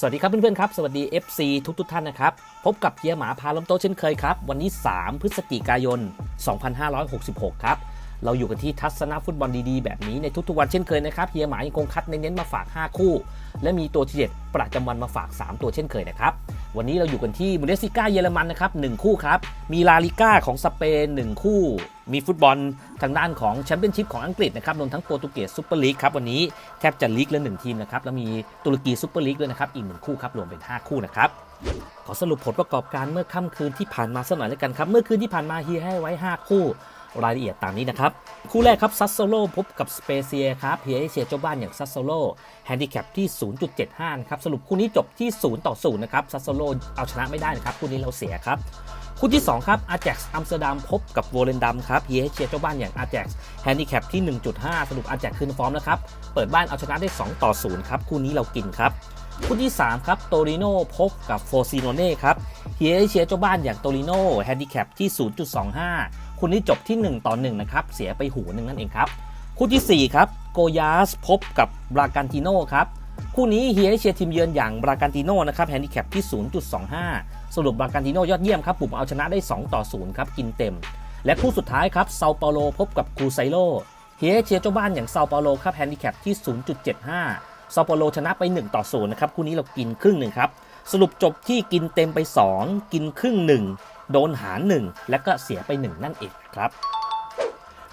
สวัสดีครับเพื่อนๆครับ สวัสดี FC ทุกทุกๆท่านนะครับ พบกับเฮียหมาพาล้มโต๊ะเช่นเคยครับ วันนี้ 3 พฤศจิกายน 2566 ครับ เราอยู่กันที่ทัศนฟุตบอลดีๆ แบบนี้ในทุกๆวันเช่นเคยนะครับเฮียหมายังคงคัดเน้นๆมาฝาก 5 คู่ และมีตัวทีเด็ดประจำวันมาฝาก 3 ตัวเช่นเคยนะครับ วันนี้เราอยู่กันที่บุนเดสลิก้าเยอรมันนะครับหนึ่งคู่ครับ มีลาลิก้าของสเปนหนึ่งคู่ มีฟุตบอลทางด้านของแชมเปี้ยนชิพของอังกฤษนะครับรวมทั้งโปรตุเกสซูเปอร์ลีกครับวันนี้แทบจะลีกละหนึ่งทีมนะครับแล้วมีตุรกีซูเปอร์ลีกด้วยนะครับอีกหนึ่งคู่ครับรวมเป็น 5 คู่นะครับขอสรุปผลประกอบการเมื่อค่ำคืนที่ผ่านมาสักหน่อยแล้วกันครับเมื่อคืนที่ผ่านมาเฮียให้ไว้ 5 คู่ รายละเอียดตามนี้นะครับ คู่แรกครับซัสโซโลพบกับสเปเซียครับเฮียให้เชียร์เจ้าบ้านอย่างซัสโซโลแฮนดิแคปที่ 0.75นะครับสรุปคู่นี้จบที่ 0 ต่อ 0 นะครับซัสโซโลเอาชนะไม่ได้นะครับ คู่นี้เราเสียครับคู่ที่ 2 ครับอาแจ็กซ์อัมสเตอร์ดัมพบกับโวเลนดัมครับเฮียให้เชียร์เจ้าบ้านอย่างอาแจ็กซ์แฮนดิแคปที่ 1.5 สรุปอาแจ็กซ์คืนฟอร์มนะครับเปิดบ้านเอาชนะได้ 2 ต่อ 0 ครับคู่นี้เรากินครับคู่ที่ 3 ครับ โตริโนพบกับโฟซิโนเน่ครับเฮียเชียร์เจ้าบ้านอย่างโตริโนแฮนดิแคปที่ 0.25 คู่นี้จบที่ 1 ต่อ 1 นะครับ เสียไปหูหนึ่งนั่นเองครับ คู่ทีสี่4 ครับโกยาสพบกับบรากันติโนครับ คู่นี้เฮียเชียร์ทีมเยือนอย่างบรากันติโนนะครับแฮนดิแคปที่ 0.25 สรุปบรากันติโนยอดเยี่ยมครับปุ่มเอาชนะได้ 2 ต่อ 0 ครับ กินเต็ม และคู่สุดท้ายครับเซาเปาโลพบกับครูไซโลเฮียเชียร์เจ้าบ้านอย่างเซาเปาโลครับแฮนดิแคปที่ 0.75ซาโปาโลชนะไป 1 ต่อ 0 นะครับคู่นี้เรากินครึ่งหนึ่งครับสรุปจบที่กินเต็มไป 2 กินครึ่งหนึ่ง โดนหาร 1 และก็เสียไป 1 นั่นเองครับ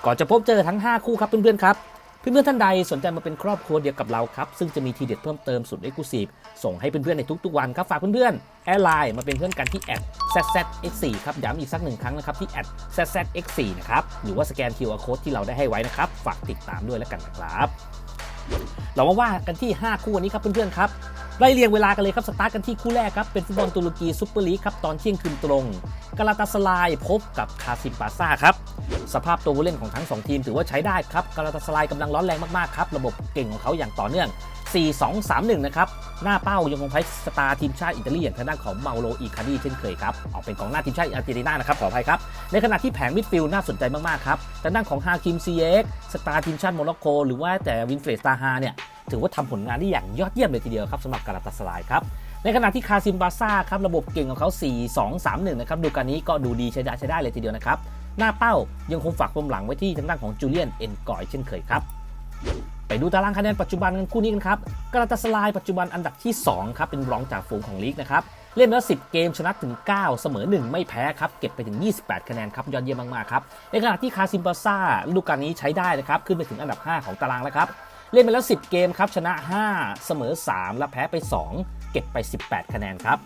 ก่อนจะพบเจอทั้ง 5 คู่ครับเพื่อนๆครับเพื่อนๆท่านใดสนใจมาเป็นครอบครัวเดียวกับเราครับ ซึ่งจะมีทีเด็ดเพิ่มเติมสุดเอ็กซ์คลูซีฟส่งให้เพื่อนๆในทุกๆวันครับ ฝากเพื่อนๆแอดไลน์มาเป็นเพื่อนกันที่แอด zzx4 ครับย้ำอีกสักหนึ่งครั้งนะครับที่แอด zzx4 นะครับหรือว่าสแกน QR code ที่เราได้ให้ไว้นะครับ ฝากติดตามด้วยแล้วกันนะครับ เรามาว่ากันที่ 5 คู่วันนี้ครับเพื่อนๆครับ ไล่เรียงเวลากันเลยครับสตาร์ทกันที่คู่แรกครับเป็นฟุตบอลตุรกีซุปเปอร์ลีกครับตอนเที่ยงคืนตรงกาลาตาสลายพบกับคาซิมปาซ่าครับสภาพตัวผู้เล่นของทั้ง 2 ทีมถือว่าใช้ได้ครับกาลาตาสลายกำลังร้อนแรงมากๆครับระบบเก่งของเขาอย่างต่อเนื่อง 4-2-3-1 นะครับหน้าเป้ายังคงใช้สตาร์ทีมชาติอิตาลีอย่างทางด้านของเมาโลอีคาดีเช่นเคยครับออกเป็นกองหน้าทีมชาติอาร์เจนตินานะครับขออภัยครับในขณะที่แผงมิดฟิลด์น่าสนใจมากๆครับทางด้านของฮาคิมซีเอ็กสตาร์ทีมชาติโมร็อกโกหรือว่าแต่วินเฟรดตาฮาเนี่ย ถือว่าทำผลงานได้อย่างยอดเยี่ยมเลยทีเดียวครับสำหรับกาลาตาสลายครับในขณะที่คาซิมบาซ่าครับระบบเก่งของเขา 4-2-3-1 นะครับดูการนี้ก็ดูดีใช้ได้ใช้ได้เลยทีเดียวนะครับ หน้าเป้ายังคงฝากความหลังไว้ที่ทางด้านของจูเลียนเอ็นกอยเช่นเคยครับ ไปดูตารางคะแนนปัจจุบันกันคู่นี้กันครับกาลาตาสลายปัจจุบันอันดับที่ 2 ครับ เป็นรองจากฝูงของลีกนะครับเล่นมาแล้ว 10 เกมชนะถึง 9 เสมอ 1 ไม่แพ้ครับ เก็บไปถึง 28 คะแนนครับ ยอดเยี่ยมมาก ๆ ครับ ในขณะที่คาซิมบาซ่าฤดูกาลนี้ใช้ได้นะครับ ขึ้นไปถึงอันดับ 5 ของตารางแล้วครับ เล่นไปแล้ว 10 เกมครับ ชนะ 5 เสมอ 3 และแพ้ไป 2 เก็บไป 18 คะแนนครับ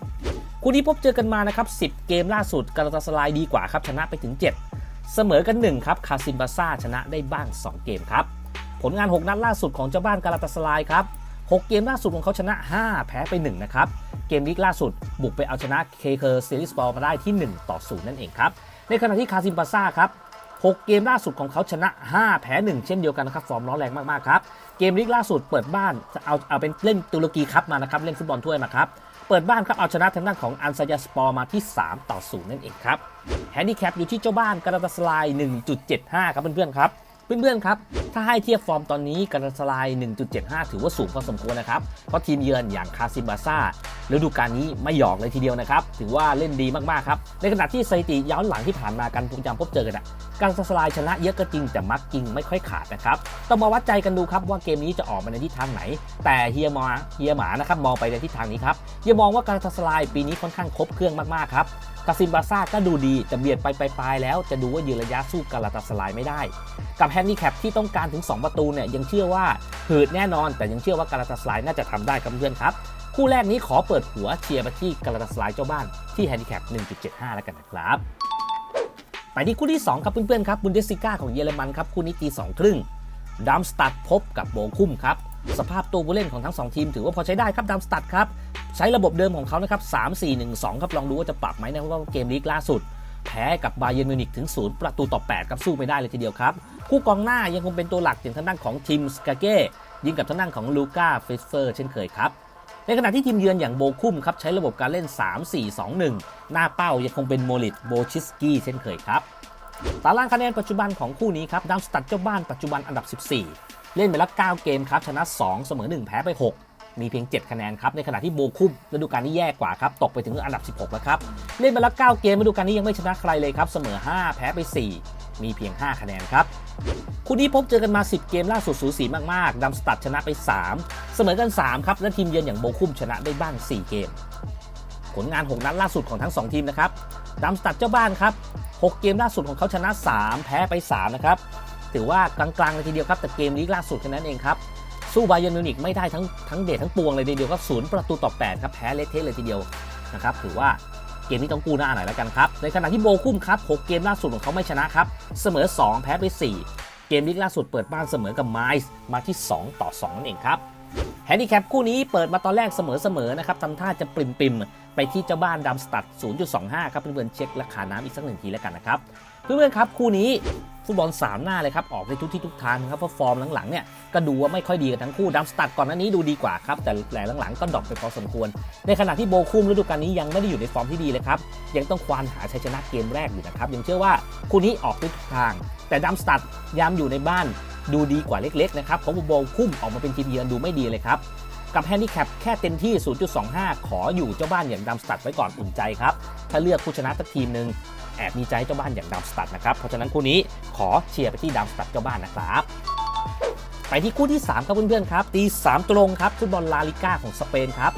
คู่นี้พบเจอกันมานะครับ 10 เกมล่าสุดกาลาตาสลายดีกว่าครับ ชนะไปถึง 7 เสมอกัน 1 ครับ คาซิมบาซ่าชนะได้บ้าง 2 เกมครับ ผลงาน 6 นัดล่าสุดของเจ้าบ้านกาลาตาสลายครับ 6 เกมล่าสุดของเขาชนะ 5 แพ้ไป 1 นะครับ เกมลีกล่าสุด บุกไปเอาชนะเคเคอร์ซีรีส์บอลมาได้ที่ 1 ต่อ 0 นั่นเองครับ ในขณะที่คาซิมบาซ่าครับ 6 เกมล่าสุดของเขาชนะ 5 แพ้ 1 เช่นเดียวกันนะครับฟอร์มร้อนแรงมาก ๆ ครับ เกมลีกล่าสุดเปิดบ้านเอาเอาเป็นเล่นตุรกีครับมานะครับเล่นฟุตบอลถ้วยมาครับ เปิดบ้านครับเอาชนะทางด้านของอันซายาสปอร์มาที่ 3 ต่อ 0 นั่นเองครับแฮนดิแคปอยู่ที่เจ้าบ้านกาลาตาสลาย1.75 ครับเพื่อนๆครับ เพื่อนๆครับ ถ้าให้เทียบฟอร์มตอนนี้การสลาย 1.75 ถือว่าสูงพอสมควรนะครับ เพราะทีมเยือนอย่างคาซิมบาซ่าฤดูกาลนี้ไม่หยอกเลยทีเดียวนะครับ ถือว่าเล่นดีมากๆครับ ในขณะที่สถิติย้อนหลังที่ผ่านมากันพงจำพบเจอกันอะการสลายชนะเยอะก็จริงแต่มักจริงไม่ค่อยขาดนะครับ ต้องมาวัดใจกันดูครับว่าเกมนี้จะออกมาในทิศทางไหน แต่เฮียมาเฮียหมานะครับมองไปในทิศทางนี้ครับเฮียมองว่าการสลายปีนี้ค่อนข้างครบเครื่องมากๆครับกาซิมบาซ่าก็ดูดีแต่เบียดไปปลายแล้ว จะดูว่ายืนระยะสู้กาลาตาสลายไม่ได้ กับแฮนดิแคปที่ต้องการถึง 2 ประตูเนี่ยยังเชื่อว่าหืดแน่นอน แต่ยังเชื่อว่ากาลาตาสลายน่าจะทำได้ครับเพื่อนครับ คู่แรกนี้ขอเปิดหัวเชียร์ไปที่กาลาตาสลายเจ้าบ้านที่แฮนดิแคป1.75 แล้วกันนะครับไปที่คู่ที่ 2 ครับเพื่อนๆครับบุนเดสซิก้าของเยอรมันครับคู่นี้ตีสองครึ่งดัมสตัดพบกับโบคุมครับ สภาพตัวผู้เล่นของทั้ง 2 ทีม ถือว่าพอใช้ได้ครับดัมสตัดครับ ใช้ระบบเดิมของเขานะครับ 3 4 1 2 ครับ ลองดูว่าจะปรับไหมนะเพราะว่าเกมลีกล่าสุด แพ้กับบาเยนมิวนิกถึง 0 ประตูต่อ 8 ครับสู้ไม่ได้เลยทีเดียวครับ คู่กองหน้ายังคงเป็นตัวหลักอย่างทางด้านของทีมสกาเก้ยิงกับทางด้านของลูก้าเฟสเฟอร์เช่นเคยครับในขณะที่ทีมเยือนอย่างโบคุมครับใช้ระบบการเล่น 3-4-2-1 หน้าเป้ายังคงเป็นโมลิตโบชิสกี้เช่นเคยครับตารางคะแนนปัจจุบันของคู่นี้ครับดัมสตัดเจ้าบ้านปัจจุบันอันดับ 14 เล่นไปแล้ว9เกมครับชนะ 2 เสมอ 1 แพ้ไป 6 มีเพียง 7 คะแนนครับ ในขณะที่โบคุมฤดูกาลนี้แย่กว่าครับ ตกไปถึงอันดับ 16 แล้วครับ เล่นมาแล้ว9เกมฤดูกาลนี้ยังไม่ชนะใครเลยครับ เสมอ 5 แพ้ไป 4 มีเพียง 5 คะแนนครับคู่นี้พบเจอกันมา 10 เกมล่าสุดสูสีมากๆดัมสตัดชนะไป 3 เสมอกัน 3 ครับ และทีมเยือนอย่างโบคุมชนะได้บ้าง 4 เกม ผลงาน 6 นัดล่าสุดของทั้ง 2 ทีมนะครับดัมสตัดเจ้าบ้านครับ 6 เกมล่าสุดของเขาชนะ 3 แพ้ไป 3 นะครับ ถือว่ากลางๆเลยทีเดียวครับ แต่เกมลีกล่าสุดแค่นั้นเองครับ สู้บาเยิร์นมิวนิกไม่ได้ทั้งทั้งเดททั้งปวงเลยทีเดียวครับศูนย์ประตูต่อ8ครับแพ้เละเทะเลยทีเดียวนะครับถือว่าเกมนี้ต้องกู้หน้าหน่อยแล้วกันครับ ในขณะที่โบคุ้มครับ6เกมล่าสุดของเขาไม่ชนะครับ เสมอ 2 แพ้ไป 4 เกมลีกล่าสุดเปิดบ้านเสมอกับไมซ์มาที่ 2 ต่อ2นั่นเองครับแฮนดิแคปคู่นี้เปิดมาตอนแรกเสมอๆนะครับทำท่าจะปริมปิมๆไปที่เจ้าบ้านดัมสตัด 0.25 ครับเพื่อนๆเช็คราคาน้ำอีกสักหนึ่งทีแล้วกันนะครับ เพื่อนๆครับคู่นี้ฟุตบอลสามหน้าเลยครับออกในทุกที่ทุกทางครับเพราะฟอร์มหลังๆเนี่ยก็ดูว่าไม่ค่อยดีกันทั้งคู่ดัมสตัดก่อนหน้านี้ดูดีกว่าครับแต่แหล่หลังๆก็ดรอปไปพอสมควร ในขณะที่โบคุมฤดูกาลนี้ยังไม่ได้อยู่ในฟอร์มที่ดีเลยครับยังต้องควานหาชัยชนะเกมแรกอยู่นะครับยังเชื่อว่าคู่นี้ออกทุกทาง แต่ดัมสตัดยามอยู่ในบ้านดูดีกว่าเล็กๆนะครับของโบคุมออกมาเป็นทีมเยือนดูไม่ดีเลยครับกับแฮนดิแคปแค่เต็มที่ 0.25 ขออยู่เจ้าบ้านอย่างดัมสตัดไว้ก่อนอุ่นใจครับ ถ้าเลือกผู้ชนะสักทีมหนึ่ง แอบมีใจเจ้าบ้านอย่างดัมสตัดนะครับ เพราะฉะนั้นคู่นี้ขอเชียร์ไปที่ดัมสตัดเจ้าบ้านนะครับไปที่คู่ที่ 3 ครับเพื่อนๆครับ ตี3ตรงครับฟุตบอลลาลิก้าของสเปนครับ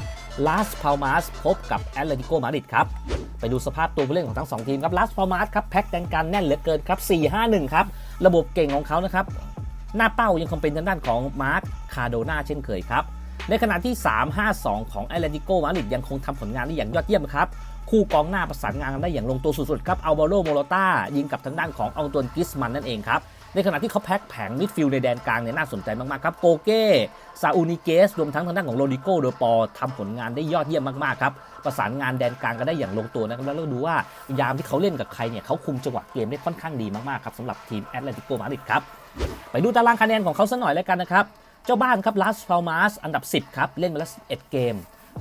ลาสพาลมาสพบกับแอตเลติโกมาดริดครับ ไปดูสภาพตัวผู้เล่นของทั้ง 2 ทีมครับลาสพาลมาสครับแพ็คแดงกันแน่นเหลือเกินครับ 4-5-1 ครับ ระบบเก่งของเขานะครับ หน้าเป้ายังคงเป็นทางด้านของมาร์คคาโดนาเช่นเคยครับ ในขณะที่ 3-5-2 ของแอตเลติโกมาดริดยังคงทำผลงานได้อย่างยอดเยี่ยมครับ คู่กองหน้าประสานงานกันได้อย่างลงตัวสุดๆครับอัลวาโรโมโรต้ายิงกับทางด้านของอัลตวนกิสมันนั่นเองครับในขณะที่เขาแพ็คแผงมิดฟิลด์ในแดนกลางเนี่ยน่าสนใจมากๆครับโกเก้ซาอูนิเกสรวมทั้งทางด้านของโรดิโกโดปอทำผลงานได้ยอดเยี่ยมมากๆครับประสานงานแดนกลางกันได้อย่างลงตัวนะครับแล้วเราดูว่ายามที่เขาเล่นกับใครเนี่ยเขาคุมจังหวะเกมได้ค่อนข้างดีมากๆครับสำหรับทีมแอตเลติโกมาดริดครับไปดูตารางคะแนนของเขาสักหน่อยแล้วกันนะครับเจ้าบ้านครับลาสพาลมาสอันดับ 10 ครับ เล่นมาแล้ว11เกม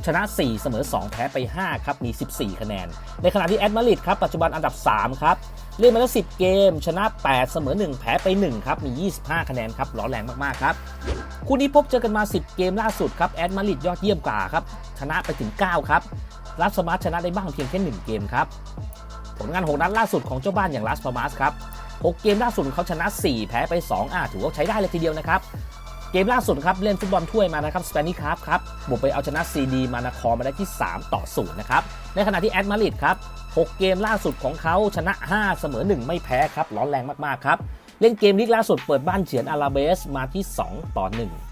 ชนะ 4 เสมอ 2 แพ้ไป 5 ครับ มี 14 คะแนน ในขณะที่แอดมาริดครับ ปัจจุบันอันดับ 3 ครับ เล่นมาแล้ว 10 เกม ชนะ 8 เสมอ 1 แพ้ไป 1 ครับ มี 25 คะแนนครับ ร้อนแรงมาก ๆ ครับ คู่นี้พบเจอกันมา 10 เกมล่าสุดครับ แอดมาริดยอดเยี่ยมกว่าครับ ชนะไปถึง 9 ครับลาสมาสชนะได้บ้างเพียงแค่ 1 เกมครับ ผลงาน 6 นัดล่าสุดของเจ้าบ้านอย่างลาสพามาสครับ 6 เกมล่าสุดเขาชนะ 4 แพ้ไป 2 อะถือว่าใช้ได้เลยทีเดียวนะครับ เกมล่าสุดครับเล่นฟุตบอลถ้วยมานะครับสเปนิครับครับบุกไปเอาชนะซีดีมานาคอมาได้ที่ 3 ต่อ 0 นะครับ ในขณะที่แอดมาริดครับ 6 เกมล่าสุดของเขาชนะ 5 เสมอ 1 ไม่แพ้ครับ ร้อนแรงมาก ๆ ครับ เล่นเกมลีกล่าสุดเปิดบ้านเฉือนอาราเบสมาที่ 2 ต่อ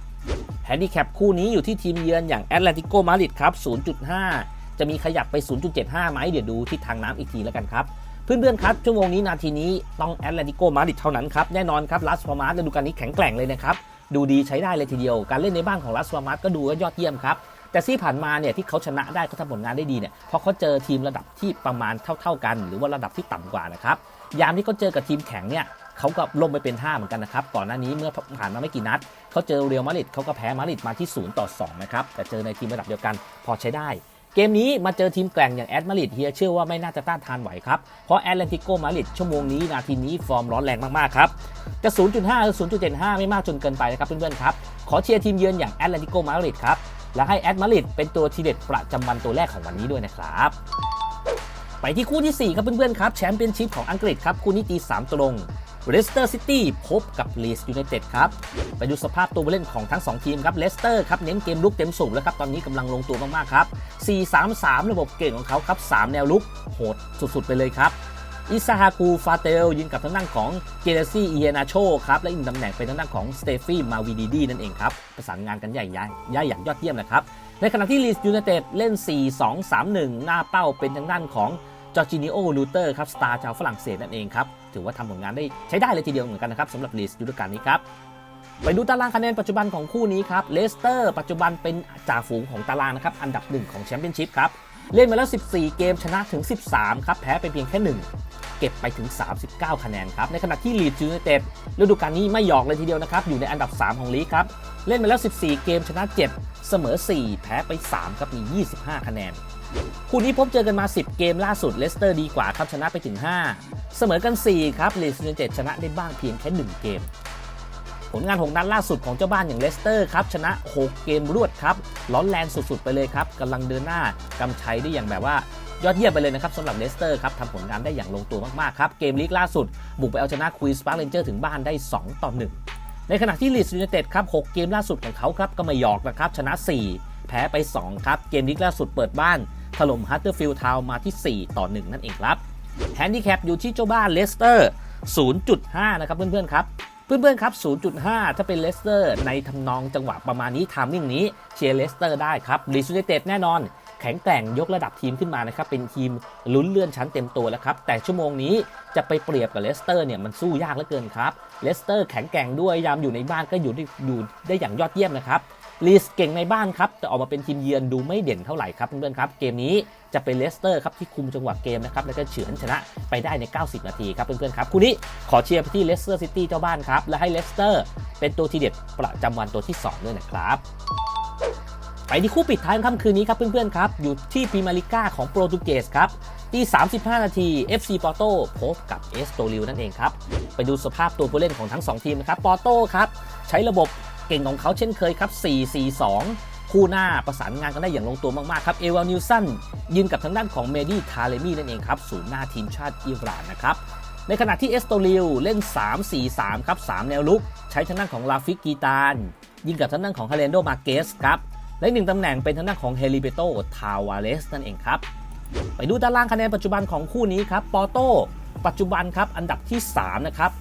1 แฮนดิแคปคู่นี้อยู่ที่ทีมเยือนอย่างแอตเลติโกมาริดครับ 0.5 จะมีขยับไป 0.75 ไหมเดี๋ยวดูที่ทางน้ำอีกทีแล้วกันครับเพื่อนๆครับชั่วโมงนี้นาทีนี้ต้องแอตเลติโกมาดริดเท่านั้นครับ แน่นอนครับลาสฟอร์มาสฤดูกาลนี้แข็งแกร่งเลยนะครับ ดูดีใช้ได้เลยทีเดียว การเล่นในบ้านของลาสฟอร์มาสก็ดูว่ายอดเยี่ยมครับ แต่ที่ผ่านมาเนี่ยที่เขาชนะได้เขาทำผลงานได้ดีเนี่ยเพราะเขาเจอทีมระดับที่ประมาณเท่า ๆกัน หรือว่าระดับที่ต่ำกว่านะครับยามที่เขาเจอกับทีมแข็งเนี่ยเขาก็ลงไปเป็นท่าเหมือนกันนะครับ ก่อนหน้านี้เมื่อผ่านมาไม่กี่นัด เขาเจอเรียวมาดริดเขาก็แพ้มาดริดมาที่ 0 ต่อ 2 นะครับ แต่เจอในทีมระดับเดียวกันพอใช้ได้ เกมนี้มาเจอทีมแกร่งอย่างแอตมาริดเฮียเชื่อว่าไม่น่าจะต้านทานไหวครับ เพราะแอตแลนติโกมาริดชั่วโมงนี้นาทีนี้ฟอร์มร้อนแรงมากๆครับจะ 0.5 หรือ 0.75 ไม่มากจนเกินไปนะครับเพื่อนๆครับ ขอเชียร์ทีมเยือนอย่างแอตแลนติโกมาริดครับ และให้แอตมาริดเป็นตัวทีเด็ดประจำวันตัวแรกของวันนี้ด้วยนะครับไปที่คู่ที่ 4 ครับเพื่อนๆครับแชมเปี้ยนชิพของอังกฤษครับคู่นี้ตี3ตรง เลสเตอร์ซิตี้พบกับลีสยูไนเต็ดครับ ไปดูสภาพตัวผู้เล่นของทั้ง 2 ทีมครับเลสเตอร์ครับเน้นเกมลุกเต็มสูบแล้วครับ ตอนนี้กำลังลงตัวมาก ๆ ครับ 4-3-3 ระบบเก่งของเขาครับ 3 แนวลุกโหดสุด ๆ ไปเลยครับอิซาฮากูฟาเตลยิงกับทางด้านของเกเรซี่อีเอนาโชครับและอีกตำแหน่งเป็นทางด้านของสเตฟี่มาวีดีดีนั่นเองครับ ประสานงานกันใหญ่ใหญ่ย่อย่างยอดเยี่ยมนะครับ ในขณะที่ลีสยูไนเต็ดเล่น 4-2-3-1 หน้าเป้าเป็นทางด้านของ จอร์จินิโอลูเตอร์ครับสตาร์ชาวฝรั่งเศสนั่นเองครับ ถือว่าทำผลงานได้ใช้ได้เลยทีเดียวเหมือนกันนะครับสำหรับลีสฤดูกาลนี้ครับไปดูตารางคะแนนปัจจุบันของคู่นี้ครับเลสเตอร์ปัจจุบันเป็นจ่าฝูงของตารางนะครับอันดับหนึ่งของแชมเปี้ยนชิพครับเล่นมาแล้ว 14 เกมชนะถึง 13 ครับ แพ้ไปเพียงแค่ 1 เก็บไปถึง 39 คะแนนครับ ในขณะที่ลีดยูไนเต็ดฤดูกาลนี้ไม่หยอกเลยทีเดียวนะครับ อยู่ในอันดับ 3 ของลีกครับ เล่นมาแล้ว 14 เกมชนะ 7 เสมอ 4 แพ้ไป 3 ครับมี 25 คะแนน คู่นี้พบเจอกันมา 10 เกมล่าสุดเลสเตอร์ดีกว่าครับชนะไปถึง 5 เสมอกัน 4 ครับลีดยูไนเต็ดชนะได้บ้างเพียงแค่1เกม ผลงาน 6 นัดล่าสุดของเจ้าบ้านอย่างเลสเตอร์ครับชนะ 6 เกมรวดครับร้อนแรงสุดๆ ไปเลยครับกำลังเดินหน้ากำชัยได้อย่างแบบว่ายอดเยี่ยมไปเลยนะครับสำหรับเลสเตอร์ครับทำผลงานได้อย่างลงตัวมากๆครับเกมลีกล่าสุด บุกไปเอาชนะควีนสปาร์เรนเจอร์ถึงบ้านได้ 2 ต่อ 1 ในขณะที่ลีส์ยูไนเต็ดครับ 6 เกมล่าสุดของเขาครับก็ไม่หยอกนะครับชนะ 4 แพ้ไป 2 ครับ เกมลีกล่าสุดเปิดบ้าน ถล่มฮัตเตอร์ฟิลด์ทาวมาที่ 4 ต่อ 1 นั่นเองครับแฮนดิแคปอยู่ที่เจ้าบ้านเลสเตอร์ 0.5 นะครับเพื่อนๆครับเพื่อนๆครับ 0.5 ถ้าเป็นเลสเตอร์ ในทำนองจังหวะประมาณนี้ทามมิ่งนี้เชียร์เลสเตอร์ได้ครับลีซูเนเต็ดแน่นอน แข็งแกร่งยกระดับทีมขึ้นมานะครับ เป็นทีมลุ้นเลื่อนชั้นเต็มตัวแล้วครับ แต่ชั่วโมงนี้จะไปเปรียบกับเลสเตอร์เนี่ยมันสู้ยากเหลือเกินครับเลสเตอร์แข็งแกร่งด้วยยามอยู่ในบ้านก็อยู่ได้อยู่ได้อย่างยอดเยี่ยมนะครับ ลีสเก่งในบ้านครับ แต่ออกมาเป็นทีมเยือนดูไม่เด่นเท่าไหร่ครับเพื่อนๆครับ เกมนี้จะเป็นเลสเตอร์ครับที่คุมจังหวะเกมนะครับ แล้วก็เฉือนชนะไปได้ใน 90 นาทีครับเพื่อนๆครับคู่นี้ขอเชียร์ไปที่เลสเตอร์ซิตี้เจ้าบ้านครับ และให้เลสเตอร์เป็นตัวทีเด็ดประจำวันตัวที่ 2 ด้วยนะครับไปที่คู่ปิดท้ายค่ำคืนนี้ครับเพื่อนๆครับ อยู่ที่พรีเมาลิก้าของโปรตุเกสครับที่ 35 นาที FC ปอร์โตพบกับเอสโตริวนั่นเองครับ ไปดูสภาพตัวผู้เล่นของทั้ง 2 ทีมนะครับ ปอร์โตครับ ใช้ระบบ เก่งของเขาเช่นเคยครับ 4-4-2 คู่หน้าประสานงานกันได้อย่างลงตัวมากๆครับ เอวานิลสันยืนกับทางด้านของเมดี้ทาเลมี่นั่นเองครับศูนย์หน้าทีมชาติอิหร่านนะครับในขณะที่เอสโตริวเล่น 3-4-3 ครับ 3 แนวลุก ใช้ทางด้านของลาฟิกกีตานยิงกับทางด้านของฮาเลนโดมาเกสครับและหนึ่งตำแหน่งเป็นทางด้านของเฮลิเบโตทาวาเลสนั่นเองครับ ไปดูตารางคะแนนปัจจุบันของคู่นี้ครับ ปอโตปัจจุบันครับ อันดับที่ 3 นะครับ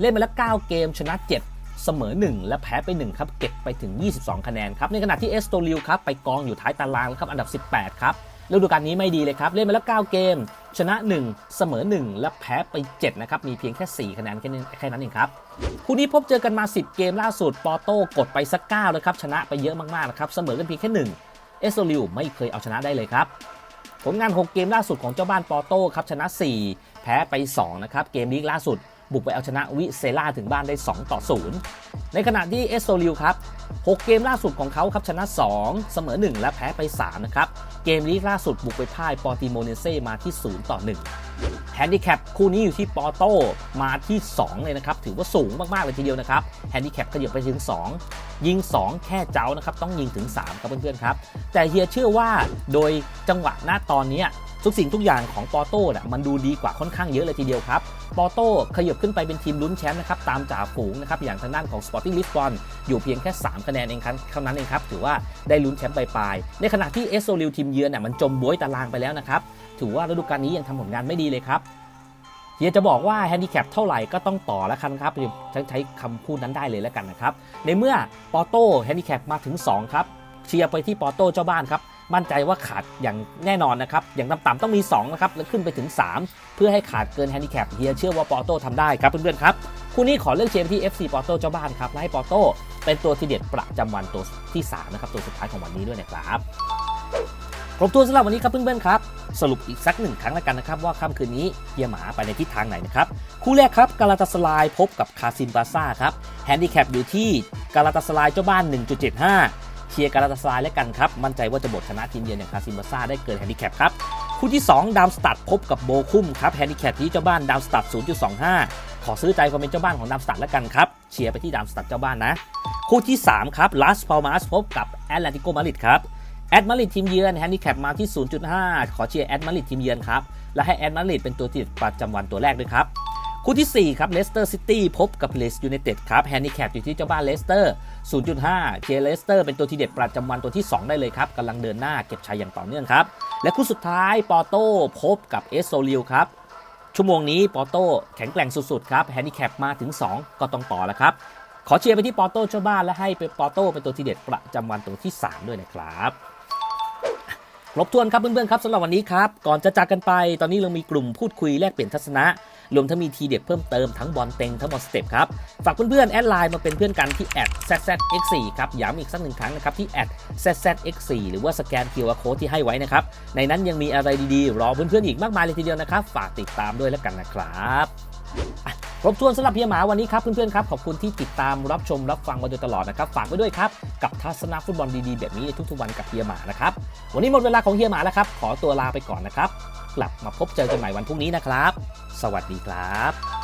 เล่นมาแล้ว 9 เกมชนะ 7 เสมอ 1 และแพ้ไป 1 ครับ เก็บไปถึง 22 คะแนนครับ ในขณะที่เอสโตริวครับไปกองอยู่ท้ายตารางแล้วครับอันดับ 18 ครับฤดูกาลนี้ไม่ดีเลยครับ เล่นมาแล้ว 9 เกม ชนะ 1 เสมอ 1 และแพ้ไป 7 นะครับ มีเพียงแค่ 4 คะแนนแค่นั้นแค่นั้นเองครับ คู่นี้พบเจอกันมา 10 เกมล่าสุดปอโต้กดไปสัก9เลยครับ ชนะไปเยอะมากๆนะครับ เสมอกันเพียงแค่ 1 เอสโตริวไม่เคยเอาชนะได้เลยครับผลงาน 6 เกมล่าสุดของเจ้าบ้านปอโต้ครับชนะ 4 แพ้ไป 2 นะครับ เกมลีกล่าสุด บุกไปเอาชนะวิเซล่าถึงบ้านได้ 2 ต่อ 0 ในขณะที่เอสโซลิวครับ6 เกมล่าสุดของเขาครับชนะ 2 เสมอ 1 และแพ้ไป 3 นะครับ เกมลีกล่าสุดบุกไปพ่ายปอติโมเนเซ่มาที่ 0 ต่อ 1 แฮนดิแคปคู่นี้อยู่ที่ปอโต้มาที่ 2 เลยนะครับ ถือว่าสูงมาก ๆ เลยทีเดียวนะครับ แฮนดิแคปขยับไปถึง 2 ยิง 2 แค่เจ้านะครับ ต้องยิงถึง 3 ครับเพื่อน ๆ ครับ แต่เฮียเชื่อว่าโดยจังหวะหน้าตอนนี้ ทุกสิ่งทุกอย่างของปอโต้น่ะมันดูดีกว่าค่อนข้างเยอะเลยทีเดียวครับปอโต้ขยับขึ้นไปเป็นทีมลุ้นแชมป์นะครับตามจ่าฝูงนะครับอย่างทางด้านของ Sporting Lisbon อยู่เพียงแค่ 3 คะแนนเองครับเท่านั้นเองครับถือว่าได้ลุ้นแชมป์ปลายๆในขณะที่เอสโซลิวทีมเยือนน่ะมันจมบวยตารางไปแล้วนะครับถือว่าฤดูกาลนี้ยังทำผลงานไม่ดีเลยครับเฮียจะบอกว่าแฮนดิแคปเท่าไหร่ก็ต้องต่อแล้วกันครับใช้ใช้คำพูดนั้นได้เลยแล้วกันนะครับ ในเมื่อปอโต้แฮนดิแคปมาถึง 2 ครับ เชียร์ไปที่ปอโต้เจ้าบ้านครับ มั่นใจว่าขาดอย่างแน่นอนนะครับ อย่างต่ำๆต้องมี2นะครับแล้วขึ้นไปถึง 3 เพื่อให้ขาดเกินแฮนดิแคปเฮียเชื่อว่าปอโต้ทำได้ครับเพื่อนๆครับคู่นี้ขอเลือกเชียร์ไปที่ FC ปอโต้เจ้าบ้านครับและให้ปอโต้เป็นตัวทีเด็ดประจำวันตัวที่3นะครับตัวสุดท้ายของวันนี้ด้วยนะครับครบถ้วนสำหรับวันนี้ครับเพื่อนๆครับ สรุปอีกสักหนึ่งครั้งแล้วกันนะครับ ว่าค่ำคืนนี้เฮียหมาไปในทิศทางไหนนะครับ คู่แรกครับกาลาตาสลายพบกับคาซิมบาซ่าครับแฮนดิแคปอยู่ที่กาลาตาสลายเจ้าบ้าน 1.75 เชียร์กาลาตาสลายแล้วกันครับ มั่นใจว่าจะบทชนะทีมเยือนอย่างคาซิมบาซาได้เกินแฮนดิแคปครับคู่ที่ 2 ดามสตัดพบกับโบคุ้มครับแฮนดิแคปที่เจ้าบ้านดามสตัด0.25 ขอซื้อใจความเป็นเจ้าบ้านของดามสตัดแล้วกันครับเชียร์ไปที่ดามสตัดเจ้าบ้านนะ คู่ที่ 3 ครับลาสพาลมาสพบกับแอตเลติโกมาริดครับแอดมาริดทีมเยือนแฮนดิแคปมาที่ 0.5 ขอเชียร์แอดมาริดทีมเยือนครับและให้แอดมาริดเป็นตัวที่ประจำวันตัวแรกด้วยครับคู่ที่ 4 ครับเลสเตอร์ซิตี้พบกับเลสยูไนเต็ดครับแฮนดิแคปอยู่ที่เจ้าบ้านเลสเตอร์ 0.5เชียร์เลสเตอร์เป็นตัวทีเด็ดประจำวันตัวที่ 2 ได้เลยครับกำลังเดินหน้าเก็บชัยอย่างต่อเนื่องครับ และคู่สุดท้ายปอโต้พบกับเอสโซลิวครับชั่วโมงนี้ปอโต้แข็งแกร่งสุดๆครับแฮนดิแคปมาถึง 2 ก็ต้องต่อแล้วครับ ขอเชียร์ไปที่ปอโต้เจ้าบ้านและให้เป็นปอโต้เป็นตัวทีเด็ดประจำวันตัวที่ 3 ด้วยนะครับครบถ้วนครับเพื่อนๆครับสำหรับวันนี้ครับ ก่อนจะจากกันไป ตอนนี้เรามีกลุ่มพูดคุยแลกเปลี่ยนทัศนะ รวมทั้งมีทีเด็ดเพิ่มเติมทั้งบอลเต็งทั้งบอลสเต็ปครับ ฝากเพื่อนๆแอดไลน์มาเป็นเพื่อนกันที่ @zzx4 ครับ ย้ำอีกสักหนึ่งครั้งนะครับที่ @zzx4 หรือว่าสแกน QR Code ที่ให้ไว้นะครับ ในนั้นยังมีอะไรดีๆ รอเพื่อนๆอีกมากมายเลยทีเดียวนะครับ ฝากติดตามด้วยแล้วกันนะครับครบถ้วนสำหรับเฮียหมาวันนี้ครับเพื่อนๆครับขอบคุณที่ติดตามรับชมรับฟังมาโดยตลอดนะครับฝากไว้ด้วยครับกับทัศนะฟุตบอลดีๆแบบนี้ทุกๆวันกับเฮียหมานะครับวันนี้หมดเวลาของเฮียหมาแล้วครับขอตัวลาไปก่อนนะครับ กลับมาพบเจอกันใหม่วันพรุ่งนี้นะครับ สวัสดีครับ